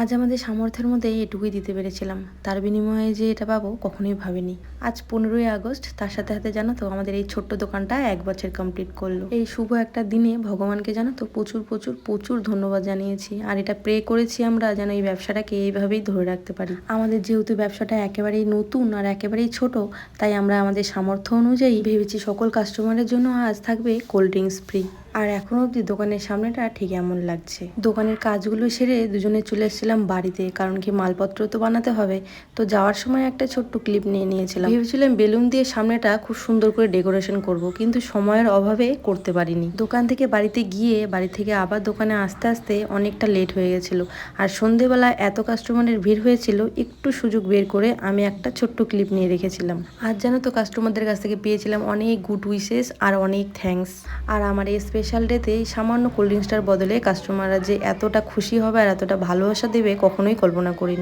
আজ আমাদের সামর্থ্যের মধ্যে এটুকুই দিতে পেরেছিলাম। তার বিনিময়ে যে এটা পাবো কখনোই ভাবিনি। আজ পনেরোই আগস্ট, তার সাথে সাথে জানো তো আমাদের এই ছোট্ট দোকানটা এক বছর কমপ্লিট করল। এই শুভ একটা দিনে ভগবানকে জানো তো প্রচুর প্রচুর প্রচুর ধন্যবাদ জানিয়েছি। আর এটা প্রে করেছি আমরা যেন এই ব্যবসাটাকে এইভাবেই ধরে রাখতে পারি। আমাদের যেহেতু ব্যবসাটা একেবারেই নতুন আর একেবারেই ছোট, তাই আমরা আমাদের সামর্থ্য অনুযায়ী ভেবেছি সকল কাস্টমারের জন্য আজ থাকবে কোল্ড ড্রিঙ্কস ফ্রি আর এখন অবধি দোকানের সামনেটা ঠিক এমন লাগছে। দোকানের কাজগুলো সেরে দুজনে চলে এসেছিলাম বাড়িতে, কারণ কি মালপত্র তো বানাতে হবে। তো যাওয়ার সময় একটা ছোট্ট ক্লিপ নিয়ে নিয়েছিলাম। ভেবেছিলাম বেলুন দিয়ে সামনেটা খুব সুন্দর করে ডেকোরেশন করব, কিন্তু সময়ের অভাবে করতে পারিনি। দোকান থেকে বাড়িতে গিয়ে, বাড়ি থেকে আবার দোকানে আসতে আসতে অনেকটা লেট হয়ে গেছিল। আর সন্ধেবেলা এত কাস্টমারের ভিড় হয়েছিল, একটু সুযোগ বের করে আমি একটা ছোট্ট ক্লিপ নিয়ে রেখেছিলাম। আর জানো তো কাস্টমারদের কাছ থেকে পেয়েছিলাম অনেক গুড উইসেস আর অনেক থ্যাঙ্কস আর আমার এই স্পেশাল ডেতে সামান্য কোল্ড ড্রিঙ্কসটার বদলে কাস্টমাররা যে এতটা খুশি হবে আর এতটা ভালোবাসা দেবে কখনোই কল্পনা করিনি।